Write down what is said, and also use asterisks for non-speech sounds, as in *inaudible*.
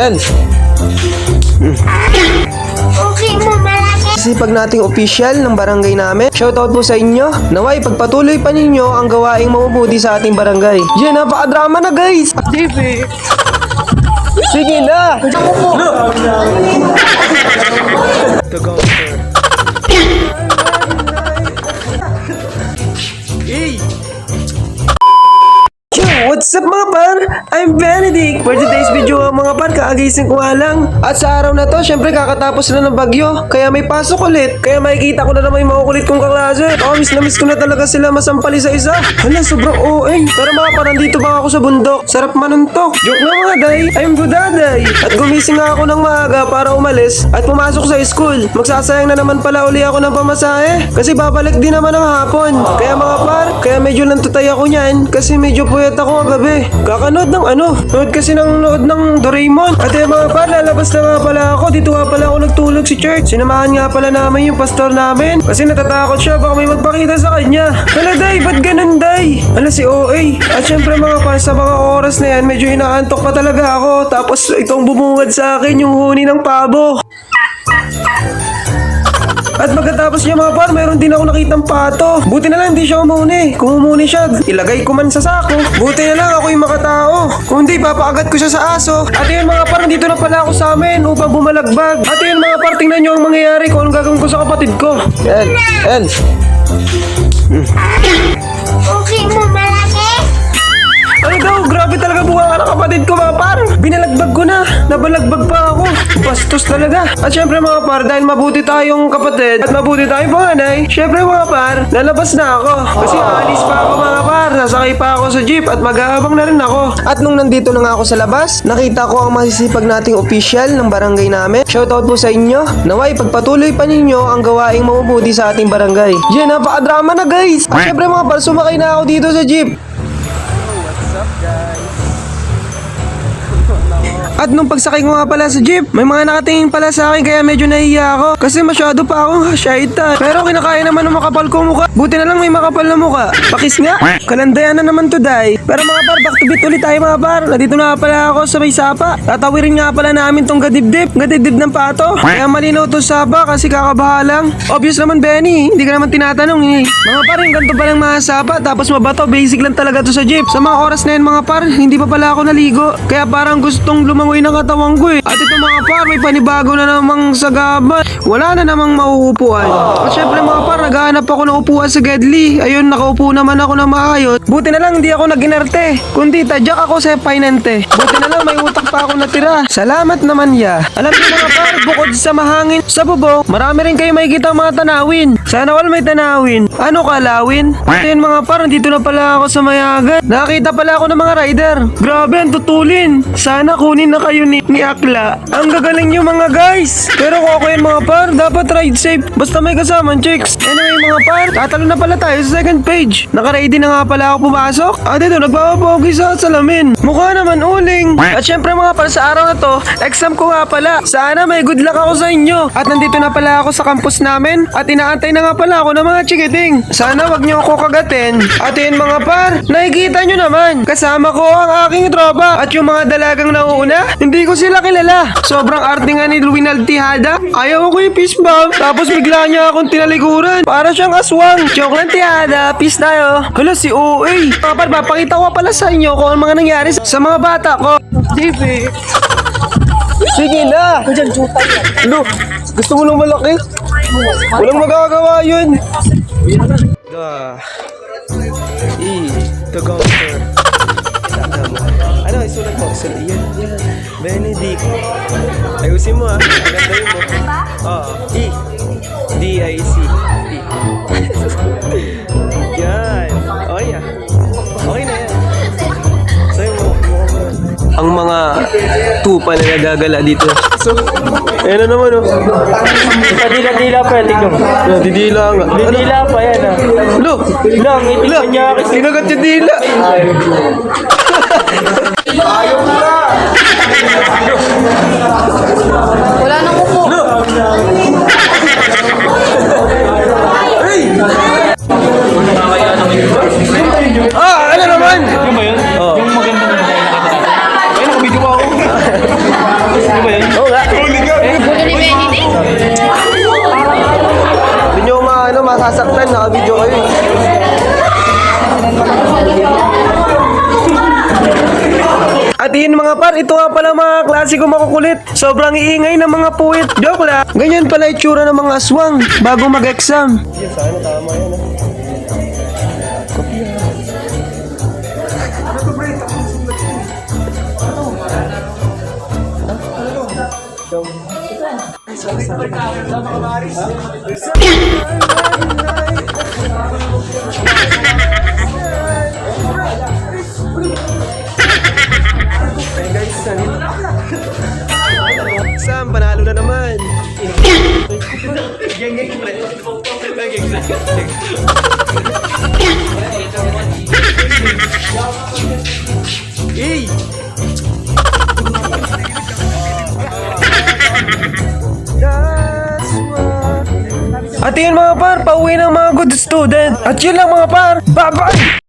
Ayan. Okay mo malaki. Sipag nating official ng barangay namin. Shoutout po sa inyo. Naway, pagpatuloy pa ninyo ang gawaing mabubuti sa ating barangay. Yan, napaka-drama na guys. TV. Sige na. Hey! Yo, what's up mga par? I'm Benedict. For today's video mga par, kaagising ko nga lang. At sa araw na to, syempre kakatapos na ng bagyo. Kaya may pasok ulit. Kaya makikita ko na naman yung mga kulit kong kaklase. Oh, miss na miss ko na talaga sila masampali sa isa. Hala, sobrang OA. Pero mga par, nandito ba ako sa bundok? Sarap manuntok. Joke na mga day. I'm budaday. At gumising nga ako ng maaga para umalis at pumasok sa school. Magsasayang na naman pala uli ako ng pamasahe. Kasi babalik din naman ng hapon. Kaya mga par, kaya medyo nantutay ako niyan. Kasi medyo puyat ako kagabi. Kakanood ng ano? Nood kasi ng nood ng Doraemon. At eh mga par, lalabas na nga pala ako. Dito nga pala ako nagtulog si church. Sinamahan nga pala namin yung pastor namin. Kasi natatakot siya baka may magpakita sa kanya. Hala day, ba't ganun day? Hala si OA. At syempre mga par, sa mga oras na yan, medyo inaantok pa talaga ako. Tapos itong bumungad sa akin yung huni ng pabo. At pagkatapos niya mga par, mayroon din ako nakitang pato. Buti na lang hindi siya umuni. Kung umuni siya, ilagay ko man sa sako. Buti na lang ako yung makatao. Kung hindi, papakagat ko siya sa aso. At yun mga par, dito na pala ako sa amin upang bumalagbag. At yun mga par, tingnan nyo ang mangyayari kung anong gagawin ko sa kapatid ko. Yan, yan. Okay mo malaki. Ano daw, grabe talaga buka ng kapatid ko mga par. Binalagbag ko na, nabalagbag pa. Bastos talaga. At syempre mga par, dahil mabuti tayong kapatid at mabuti tayong panganay, syempre mga par, lalabas na ako. Kasi aalis pa ako mga par, sasakay pa ako sa jeep at maghahabang na rin ako. At nung nandito na nga ako sa labas, nakita ko ang masisipag nating official ng barangay namin. Shoutout po sa inyo. Naway, pagpatuloy pa ninyo ang gawaing mabubuti sa ating barangay. Yan, napaka-drama na guys. At syempre mga par, sumakay na ako dito sa jeep. At nung pagsakay ko nga pala sa jeep, may mga nakatingin pala sa akin kaya medyo nahiya ako. Kasi masyado pa akong *laughs* type. Pero kinakaya naman ng makapal ko mukha. Buti na lang may makapal na mukha. Pakis nga. *laughs* Kalandayan na naman to, day. Pero mga par, back to beat ulit tayo mga par. Nandito na pala ako sa may sapa. Tatawirin nga pala namin tong gadibdib. Gadibdib ng pato. Kaya malinaw to sapa kasi kakabaha lang. Obvious naman, Benny. Hindi ka naman tinatanong eh. Mga par, yung ganito palang mga sapa. Tapos mabato. Basic lang talaga to sa jeep. Sa mga oras na yun mga par, hindi pa pala ako naligo. Kaya parang gustong lumangoy ng katawan ko eh. At ito mga par, may panibago na namang sagaba. Wala na namang mauupuan. At syempre mga par, naghahanap ako ng upuan sa Gedli. Ayun, nakaupo naman ako na maayos. Buti na lang hindi ako naginarte. Kundi tadyak ako sa painante. Buti na lang may utak pa ako natira. Salamat naman ya. Alam niyo mga par, bukod sa mahangin sa bubong, marami rin kayo makikita mga tanawin. Sana all may tanawin. Ano kalawin? Ito yun mga par, dito na pala ako sa mayagan. Nakakita pala ako ng mga rider. Grabe, ang tutulin. Sana kunin na kayo ni, ni Akla. Ang gagaling nyo mga guys. Pero kung ako yun mga par, dapat ride safe. Basta may kasamang chicks. Anyway mga par, tatalo na pala tayo sa second page. Naka-ready na nga pala ako pumasok. At ito, nagpapapogi sa salamin. Mukha naman uling. At syempre mga par, sa araw na to, exam ko nga pala. Sana may good luck ako sa inyo. At nandito na pala ako sa campus namin. At inaantay na nga pala ako ng mga chikiting. Sana wag nyo ako kagatin. At yun mga par, nakikita nyo naman. Kasama ko ang aking tropa. At yung mga dalagang nauuna, hindi ko sila kilala. Sobrang arte nga ni Luinal Tihada. Ayaw ko yung peace bomb. Tapos bigla niya akong tinalikuran. Para siyang aswang. Joke lang Tihada. Peace tayo. Hala si OA. Mga par, papakita ko pala sa inyo kung ano mga nangyari sa mga bata ko. TV. Sige na. Diyan, jutay yan. Ano? Gusto mo lang malaki? Walang magagawa yun. Da. E. The counter. Tanda mo. Ano, isulat mo. Isulat. Yan, yan. Benedict. Ayusin mo ah. Agandahin mo. Oo. E. D-I-C. E. yan. Okay ah. Ang mga tupa na nagagala dito. So, ayan na naman oh. Dila-dila pa yan, tignan mo. Ah, Didila nga. Ano? Dila pa yan, ah. Lo! Lo! itignan niya kasi. Sinagat yung dila! Wala nang upo. Lo! Par, ito nga pala mga klase ko makukulit. Sobrang iingay ng mga puwit. Joke lang. Ganyan pala itsura ng mga aswang bago mag-exam. Sam, naman. At yun mga par, pauwi ng mga good student. At yun lang mga par. Bye-bye!